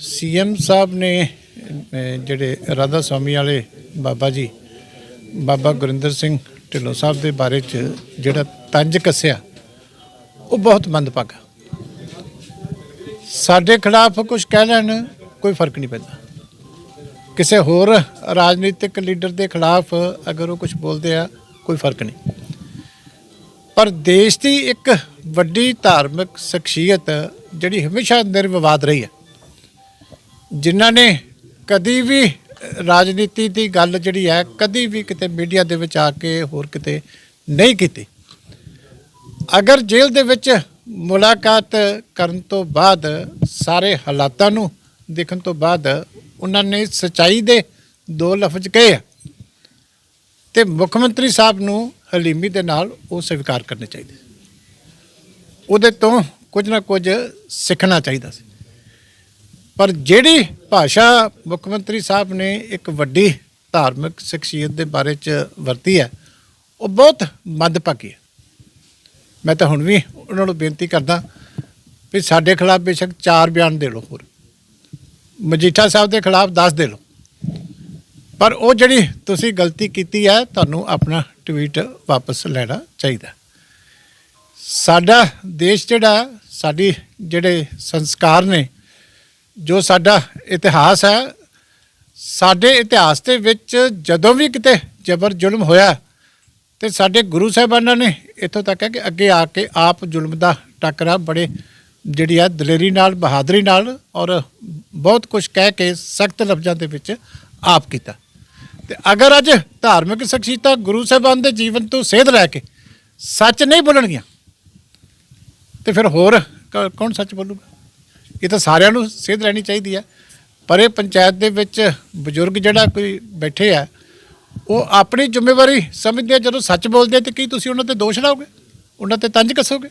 ਸੀਐਮ ਸਾਹਿਬ ਨੇ ਜਿਹੜੇ ਰਾਧਾ ਸਵਾਮੀ ਵਾਲੇ ਬਾਬਾ ਜੀ, ਬਾਬਾ ਗੁਰਿੰਦਰ ਸਿੰਘ ਢਿੱਲੋਂ ਸਾਹਿਬ ਦੇ ਬਾਰੇ ਚ ਜਿਹੜਾ ਤੰਜ ਕੱਸਿਆ, ਉਹ ਬਹੁਤ ਮੰਦਭਾਗਾ। ਸਾਡੇ ਖਿਲਾਫ ਕੁਝ ਕਹਿ ਲੈਣ, ਕੋਈ ਫ਼ਰਕ ਨਹੀਂ ਪੈਂਦਾ। ਕਿਸੇ ਹੋਰ ਰਾਜਨੀਤਿਕ ਲੀਡਰ ਦੇ ਖਿਲਾਫ ਅਗਰ ਉਹ ਕੁਝ ਬੋਲਦੇ ਆ, ਕੋਈ ਫ਼ਰਕ ਨਹੀਂ। ਪਰ ਦੇਸ਼ ਦੀ ਇੱਕ ਵੱਡੀ ਧਾਰਮਿਕ ਸ਼ਖਸੀਅਤ ਜਿਹੜੀ ਹਮੇਸ਼ਾ ਨਿਰਵਿਵਾਦ ਰਹੀ ਹੈ। ਜਿਨ੍ਹਾਂ ਨੇ ਕਦੀ ਵੀ ਰਾਜਨੀਤੀ ਦੀ ਗੱਲ ਜਿਹੜੀ ਹੈ, ਕਦੀ ਵੀ ਕਿਤੇ ਮੀਡੀਆ ਦੇ ਵਿੱਚ ਆ ਕੇ ਹੋਰ ਕਿਤੇ ਨਹੀਂ ਕੀਤੀ। ਅਗਰ ਜੇਲ੍ਹ ਦੇ ਵਿੱਚ ਮੁਲਾਕਾਤ ਕਰਨ ਤੋਂ ਬਾਅਦ ਸਾਰੇ ਹਾਲਾਤਾਂ ਨੂੰ ਦੇਖਣ ਤੋਂ ਬਾਅਦ ਉਹਨਾਂ ਨੇ ਸਚਾਈ ਦੇ ਦੋ ਲਫ਼ਜ਼ ਕਹੇ ਆ ਤੇ ਮੁੱਖ ਮੰਤਰੀ ਸਾਹਿਬ ਨੂੰ ਹਲੀਮੀ ਦੇ ਨਾਲ ਉਹ ਸਵੀਕਾਰ ਕਰਨੇ ਚਾਹੀਦੇ। ਉਹਦੇ ਤੋਂ ਕੁਝ ਨਾ ਕੁਝ ਸਿੱਖਣਾ ਚਾਹੀਦਾ ਸੀ। ਪਰ ਜਿਹੜੀ ਭਾਸ਼ਾ ਮੁੱਖ ਮੰਤਰੀ ਸਾਹਿਬ ਨੇ ਇੱਕ ਵੱਡੀ ਧਾਰਮਿਕ ਸ਼ਖਸੀਅਤ ਦੇ ਬਾਰੇ ਚ ਵਰਤੀ ਹੈ, ਉਹ ਬਹੁਤ ਮੰਦਭਾਗੀ ਹੈ। ਮੈਂ ਤਾਂ ਹੁਣ ਵੀ ਉਹਨਾਂ ਨੂੰ ਬੇਨਤੀ ਕਰਦਾ ਵੀ ਸਾਡੇ ਖਿਲਾਫ ਬੇਸ਼ੱਕ ਚਾਰ ਬਿਆਨ ਦੇ ਲਓ ਹੋਰ। ਮਜੀਠਾ ਸਾਹਿਬ ਦੇ ਖਿਲਾਫ 10 ਦੇ ਲਓ। ਪਰ ਉਹ ਜਿਹੜੀ ਤੁਸੀਂ ਗਲਤੀ ਕੀਤੀ ਹੈ, ਤੁਹਾਨੂੰ ਆਪਣਾ ਟਵੀਟ ਵਾਪਸ ਲੈਣਾ ਚਾਹੀਦਾ। ਸਾਡਾ ਦੇਸ਼ ਜਿਹੜਾ ਸਾਡੀ ਜਿਹੜੇ ਸੰਸਕਾਰ ਨੇ, ਜੋ ਸਾਡਾ ਇਤਿਹਾਸ ਹੈ, ਸਾਡੇ ਇਤਿਹਾਸ ਦੇ ਵਿੱਚ ਜਦੋਂ ਵੀ ਕਿਤੇ ਜ਼ਬਰ ਜ਼ੁਲਮ ਹੋਇਆ, ਤੇ ਸਾਡੇ ਗੁਰੂ ਸਾਹਿਬਾਨਾਂ ਨੇ ਇੱਥੋਂ ਤੱਕ ਹੈ ਕਿ ਅੱਗੇ ਆ ਕੇ ਆਪ ਜ਼ੁਲਮ ਦਾ ਟੱਕਰਾ ਬੜੇ ਜਿਹੜੀ ਆ ਦਲੇਰੀ ਨਾਲ, ਬਹਾਦਰੀ ਨਾਲ ਔਰ ਬਹੁਤ ਕੁਝ ਕਹਿ ਕੇ ਸਖਤ ਲਫ਼ਜ਼ਾਂ ਦੇ ਵਿੱਚ ਆਪ ਕੀਤਾ। ਤੇ ਅਗਰ ਅੱਜ ਧਾਰਮਿਕ ਸ਼ਖਸੀਅਤਾਂ ਗੁਰੂ ਸਾਹਿਬਾਨ ਦੇ ਜੀਵਨ ਤੋਂ ਸੇਧ ਲੈ ਕੇ ਸੱਚ ਨਹੀਂ ਬੋਲਣਗੀਆਂ ਤੇ ਫਿਰ ਹੋਰ ਕ- ਕੌਣ ਸੱਚ ਬੋਲੂਗਾ? ਇਹ ਤਾਂ ਸਾਰਿਆਂ ਨੂੰ ਸੇਧ ਲੈਣੀ ਚਾਹੀਦੀ ਹੈ। ਪਰ ਇਹ ਪੰਚਾਇਤ ਦੇ ਵਿੱਚ ਬਜ਼ੁਰਗ ਜਿਹੜਾ ਕੋਈ ਬੈਠੇ ਆ, ਉਹ ਆਪਣੀ ਜ਼ਿੰਮੇਵਾਰੀ ਸਮਝਦੇ ਆ, ਜਦੋਂ ਸੱਚ ਬੋਲਦੇ ਆ ਤੇ ਕੀ ਤੁਸੀਂ ਉਹਨਾਂ ਤੇ ਦੋਸ਼ ਲਾਓਗੇ? ਉਹਨਾਂ ਤੇ ਤੰਜ ਕੱਸੋਗੇ?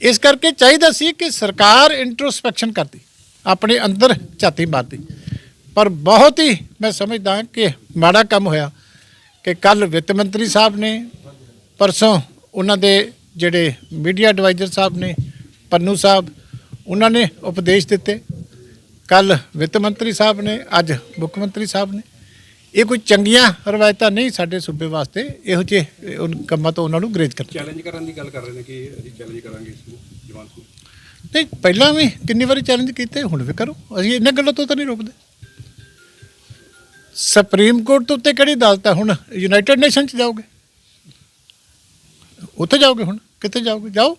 ਇਸ ਕਰਕੇ ਚਾਹੀਦਾ ਸੀ ਕਿ ਸਰਕਾਰ ਇੰਟਰੋਸਪੈਕਸ਼ਨ ਕਰਦੀ, ਆਪਣੇ ਅੰਦਰ ਝਾਤੀ ਮਾਰਦੀ। ਪਰ ਬਹੁਤ ਹੀ ਮੈਂ ਸਮਝਦਾ ਕਿ ਮਾੜਾ ਕੰਮ ਹੋਇਆ ਕਿ ਕੱਲ ਵਿੱਤ ਮੰਤਰੀ ਸਾਹਿਬ ਨੇ ਪਰਸੋਂ ਉਹਨਾਂ ਦੇ ਜਿਹੜੇ ਮੀਡੀਆ ਐਡਵਾਈਜ਼ਰ ਸਾਹਿਬ ਨੇ ਪੰਨੂ ਸਾਹਿਬ ਉਹਨਾਂ ਨੇ ਉਪਦੇਸ਼ ਦਿੱਤੇ। ਕੱਲ ਵਿੱਤ ਮੰਤਰੀ ਸਾਹਿਬ ਨੇ ਅੱਜ ਮੁੱਖ ਮੰਤਰੀ ਸਾਹਿਬ ਨੇ। ਇਹ ਕੋਈ ਚੰਗੀਆਂ ਰਵਾਇਤਾਂ ਨਹੀਂ ਸਾਡੇ ਸੂਬੇ ਵਾਸਤੇ ਇਹੋ ਜਿਹੇ ਉਨ ਕੰਮਾਂ ਤੋਂ ਉਹਨਾਂ ਨੂੰ ਗਰੇਜ ਕਰਨਾ
ਚੈਲੰਜ ਕਰਨ ਦੀ ਗੱਲ ਕਰ ਰਹੇ ਨੇ ਕਿ ਅਸੀਂ ਚੈਲੰਜ ਕਰਾਂਗੇ ਇਸ ਨੂੰ ਜਵਾਨ ਨੂੰ?
ਨਹੀਂ ਪਹਿਲਾਂ ਵੀ ਕਿੰਨੀ ਵਾਰੀ ਚੈਲੰਜ ਕੀਤੇ ਹੁਣ ਵੀ ਕਰੋ। ਅਸੀਂ ਇਹਨਾਂ ਗੱਲਾਂ ਤੋਂ ਤਾਂ ਨਹੀਂ ਰੁਕਦੇ। ਸੁਪਰੀਮ ਕੋਰਟ ਤੋਂ ਉੱਤੇ ਕਿਹੜੀ ਅਦਾਲਤ ਹੈ? ਹੁਣ ਯੂਨਾਈਟਿਡ ਨੇਸ਼ਨ ਚ ਜਾਓਗੇ। ਉੱਥੇ ਜਾਓਗੇ ਹੁਣ? ਕਿੱਥੇ ਜਾਓਗੇ? ਜਾਓ।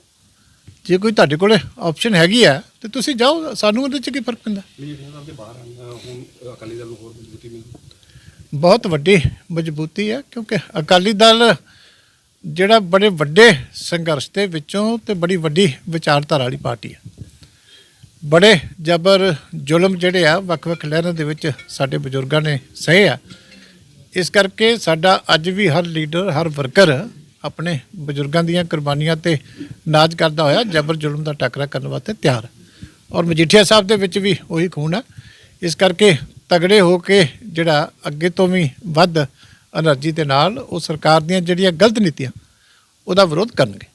ਜੇ ਕੋਈ ਤੁਹਾਡੇ ਕੋਲੇ ਆਪਸ਼ਨ ਹੈਗੀ ਆ ਤੇ ਤੁਸੀਂ ਜਾਓ। ਸਾਨੂੰ ਉਹਦੇ ਚ ਕੀ ਫ਼ਰਕ ਪੈਂਦਾ? ਬਹੁਤ ਵੱਡੀ ਮਜ਼ਬੂਤੀ ਹੈ ਕਿਉਂਕਿ ਅਕਾਲੀ ਦਲ ਜਿਹੜਾ ਬੜੇ ਵੱਡੇ ਸੰਘਰਸ਼ ਦੇ ਵਿੱਚੋਂ ਤੇ ਬੜੀ ਵੱਡੀ ਵਿਚਾਰਧਾਰਾ ਵਾਲੀ ਪਾਰਟੀ ਹੈ। ਬੜੇ ਜ਼ਬਰ ਜ਼ੁਲਮ ਜਿਹੜੇ ਆ ਵੱਖ-ਵੱਖ ਲਹਿਰਾਂ ਦੇ ਵਿੱਚ ਸਾਡੇ ਬਜ਼ੁਰਗਾਂ ਨੇ ਸਹੇ ਆ। ਇਸ ਕਰਕੇ ਸਾਡਾ ਅੱਜ ਵੀ ਹਰ ਲੀਡਰ ਹਰ ਵਰਕਰ ਆਪਣੇ ਬਜ਼ੁਰਗਾਂ ਦੀਆਂ ਕੁਰਬਾਨੀਆਂ ਤੇ ਨਾਜ਼ ਕਰਦਾ ਹੋਇਆ ਜਬਰ ਜ਼ੁਲਮ ਦਾ ਟਾਕਰਾ ਕਰਨ ਵਾਸਤੇ ਤਿਆਰ। ਔਰ ਮਜੀਠੀਆ ਸਾਹਿਬ ਦੇ ਵਿੱਚ ਵੀ ਉਹੀ ਖੂਨ ਆ। ਇਸ ਕਰਕੇ ਤਗੜੇ ਹੋ ਕੇ ਜਿਹੜਾ ਅੱਗੇ ਤੋਂ ਵੀ ਵੱਧ એનર્ਜੀ ਦੇ ਨਾਲ ਉਹ ਸਰਕਾਰ ਦੀਆਂ ਜਿਹੜੀਆਂ ਗਲਤ ਨੀਤੀਆਂ, ਉਹਦਾ ਵਿਰੋਧ ਕਰਨਗੇ।